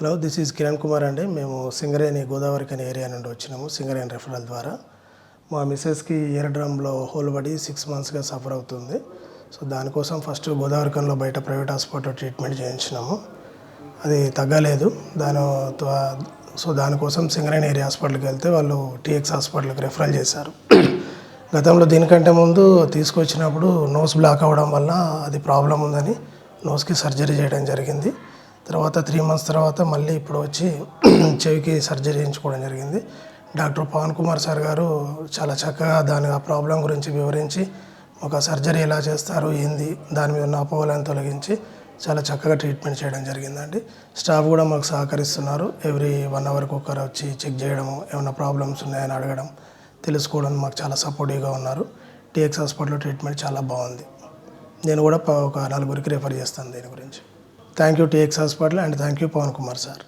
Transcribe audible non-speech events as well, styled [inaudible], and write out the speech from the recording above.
Hello this is Kiran Kumar అండి మేము సింగరేణి గోదావరి కని ఏరియా నుండి వచ్చినాము సింగరేణి రెఫరల్ ద్వారా మా మిస్సెస్కి ఇయర్ డ్రమ్లో హోల్ పడి సిక్స్ మంత్స్గా సఫర్ అవుతుంది సో దానికోసం ఫస్ట్ గోదావరికంలో బయట ప్రైవేట్ హాస్పిటల్ ట్రీట్మెంట్ చేయించినాము అది తగ్గలేదు దాని సో దానికోసం సింగరేణి ఏరియా హాస్పిటల్కి వెళ్తే వాళ్ళు టీఎక్స్ హాస్పిటల్కి రెఫరల్ చేశారు గతంలో దీనికంటే ముందు తీసుకొచ్చినప్పుడు నోస్ బ్లాక్ అవ్వడం వల్ల అది ప్రాబ్లం ఉందని నోస్కి సర్జరీ చేయడం జరిగింది తర్వాత త్రీ మంత్స్ తర్వాత మళ్ళీ ఇప్పుడు వచ్చి [clears throat] చెవికి సర్జరీ చేయించుకోవడం జరిగింది డాక్టర్ పవన్ కుమార్ సార్ గారు చాలా చక్కగా దాని ఆ ప్రాబ్లం గురించి వివరించి ఒక సర్జరీ ఎలా చేస్తారు ఏంది దాని మీద ఉన్న అపోహలను తొలగించి చాలా చక్కగా ట్రీట్మెంట్ చేయడం జరిగిందండి స్టాఫ్ కూడా మాకు సహకరిస్తున్నారు ఎవ్రీ వన్ అవర్కి ఒకరు వచ్చి చెక్ చేయడము ఏమైనా ప్రాబ్లమ్స్ ఉన్నాయని అడగడం తెలుసుకోవడం మాకు చాలా సపోర్టివ్గా ఉన్నారు టీఎక్స్ హాస్పిటల్లో ట్రీట్మెంట్ చాలా బాగుంది నేను కూడా ఒక నలుగురికి రిఫర్ చేస్తాను దీని గురించి Thank you TX Hospital and thank you Pawan Kumar sir.